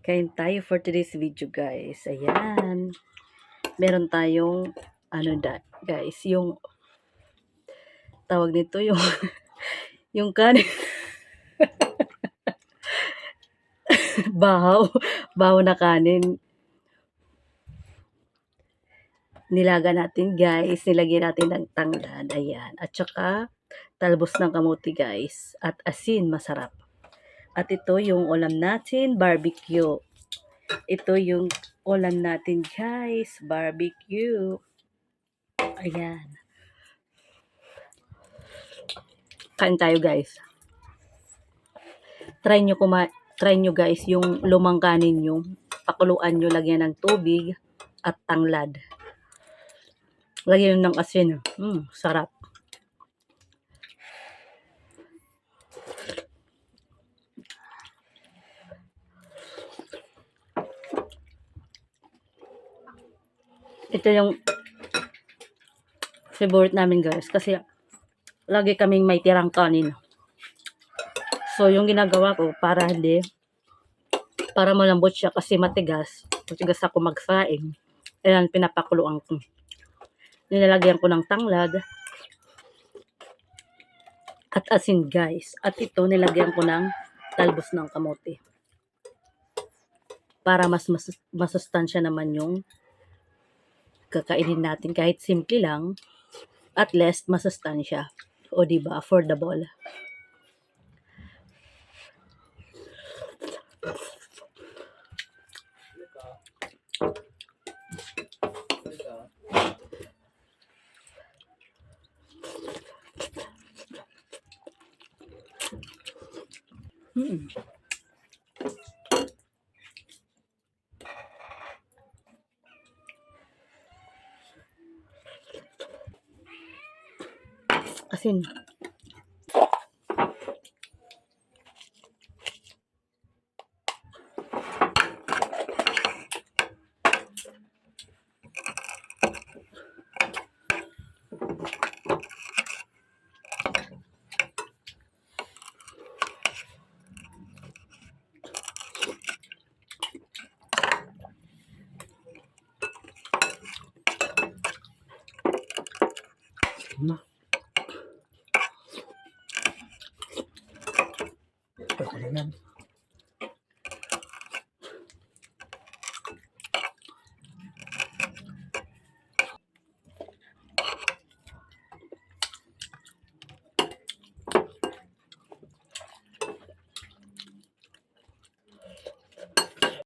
Kain tayo for today's video guys. Ayan. Meron tayong ano da, guys, yung tawag nito yung yung kanin bahaw, bahaw na kanin. Nilaga natin guys, nilagyan natin ng tanglad, ayan. At saka talbos ng kamuti guys, at asin, masarap. At ito yung ulam natin, barbecue. Ito yung ulam natin guys, barbecue. Ayan. Kain tayo guys. Try nyo kuma try nyo guys yung lumang kanin nyo. Pakuluan nyo, lagyan ng tubig at tanglad. Lagyan nyo ng asin. Mm, sarap. Ito yung favorite namin guys kasi lagi kaming may tirang kanin. So yung ginagawa ko para hindi para malambot siya kasi matigas. Matigas ako magsaing. Ayan, pinapakuluan ko. Nilalagyan ko ng tanglad at asin guys. At ito nilagyan ko ng talbos ng kamote. Para mas, mas masustansya naman yung kakainin natin kahit simple lang at least masustansya. O di ba affordable. Mm. Asin. Na. Ako na yan.